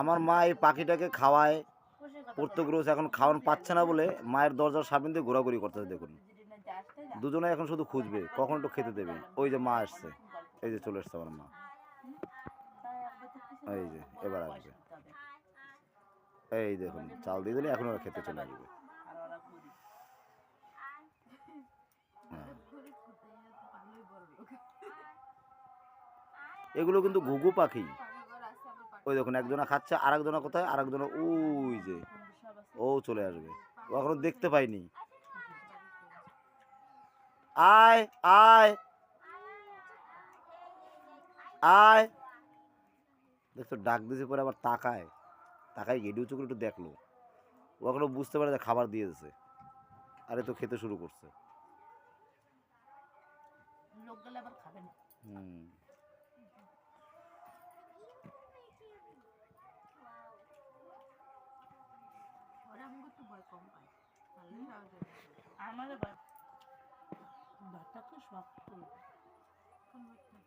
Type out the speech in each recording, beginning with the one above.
আমার মা এই পাখিটাকে খাওয়ায়। প্রত্যেক রোজ এখন খাওয়ান পাচ্ছে না বলে মায়ের দরজার সামনে দিয়ে ঘোরাঘুরি করতেছে দেখুন। দুজনে এখন শুধু খুঁজবে কখন একটু খেতে দেবে। ওই যে মা আসছে এই যে চলে এসছে আমার মা। এই যে, এবার আসবে। এই দেখুন চাল দিয়ে দিলে এখন ওরা খেতে চলে আসবে। এগুলো কিন্তু ঘুঘু পাখি। ওই দেখুন একজনা খাচ্ছে আর একজনা কোথায়? আর একজনা ওই যে। ও চলে আসবে। ও এখনও দেখতে পাইনি। আয় আয়। আয়। দেখছ ডাক দিয়েছে পরে আবার তাকায়। তাকায় গেডি উঁচু করে একটু দেখল। ও এখনও বুঝতে পারে যে খাবার দিয়ে দিয়েছে আরে তো খেতে শুরু করছে। লোক ভাতটা তো শক্ত। ভাতটা।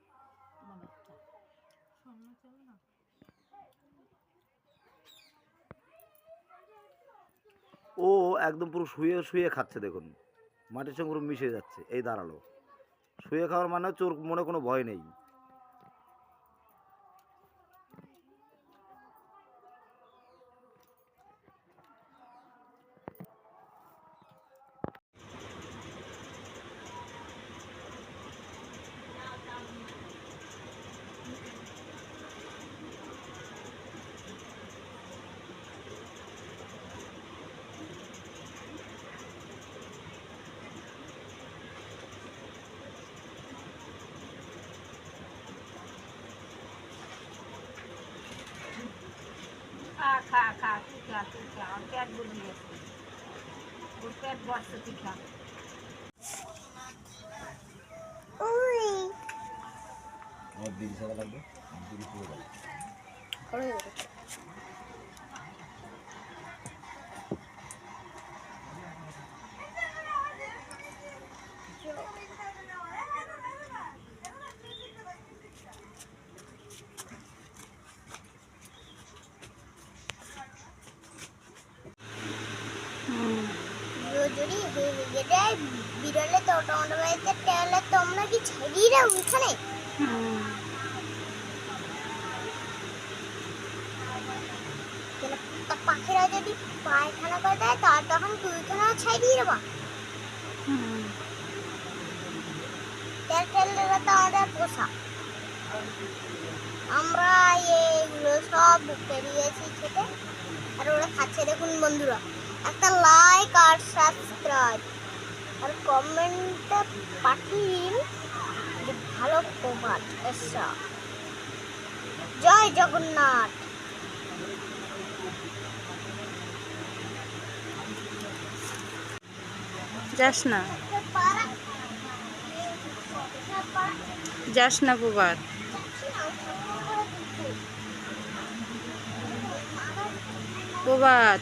ও একদম পুরো শুয়ে শুয়ে খাচ্ছে দেখুন। মাটির সঙ্গে পুরো মিশে যাচ্ছে এই দাঁড়াল। শুয়ে খাওয়ার মানে চোর মনে কোনো ভয় নেই। খা খা তুই খা তুই খা। আমার পেট বুঝে গেছে। ওর পেট বসছে তুই খা। আমার দিদি সাদা লাগবে? দিদি পুরো লাগবে যদি যেটা বিরলে তো টমেটো বাড়িতে তাহলে তোমরা কি ছাড়িয়ে দাও ওইখানে পাখিরা যদি পায়খানা করে দেয় তার তখন ওইখানেও ছাড়িয়ে দেবা। তেল টেললে তো আমাদের পোষা। আমরা এগুলো সব পেরিয়েছি খেতে। আর ওরা খাচ্ছে, দেখুন বন্ধুরা। একটা লাইক আর সাবস্ক্রাইব আর কমেন্টে পাঠিয়ে যে ভালো প্রভাত এসা। জয় জগন্নাথ। যাস না। যাস না প্রভাত প্রভাত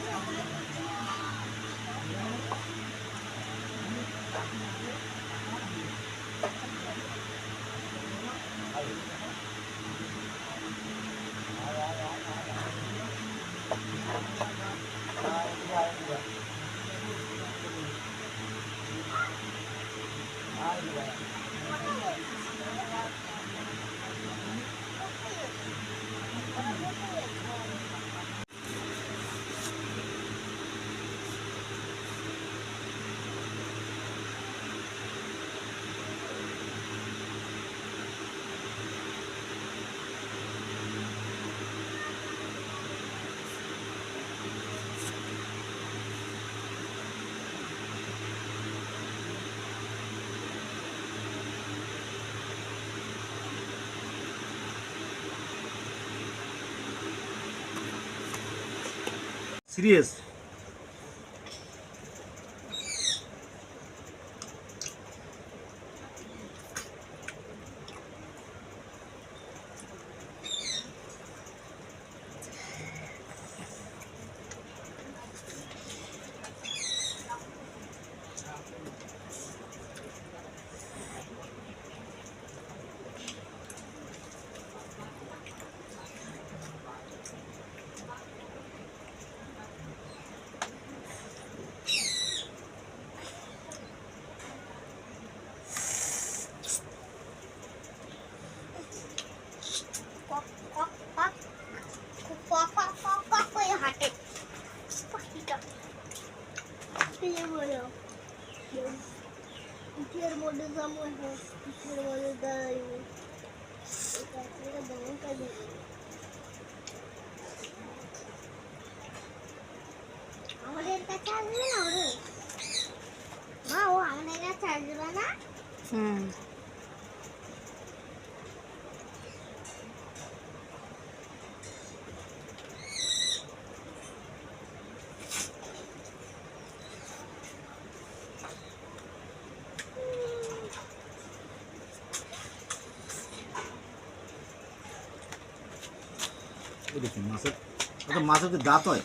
সিরিয়াস হুম এই দেখুন মাছের আচ্ছা মাছের যে দাঁত হয়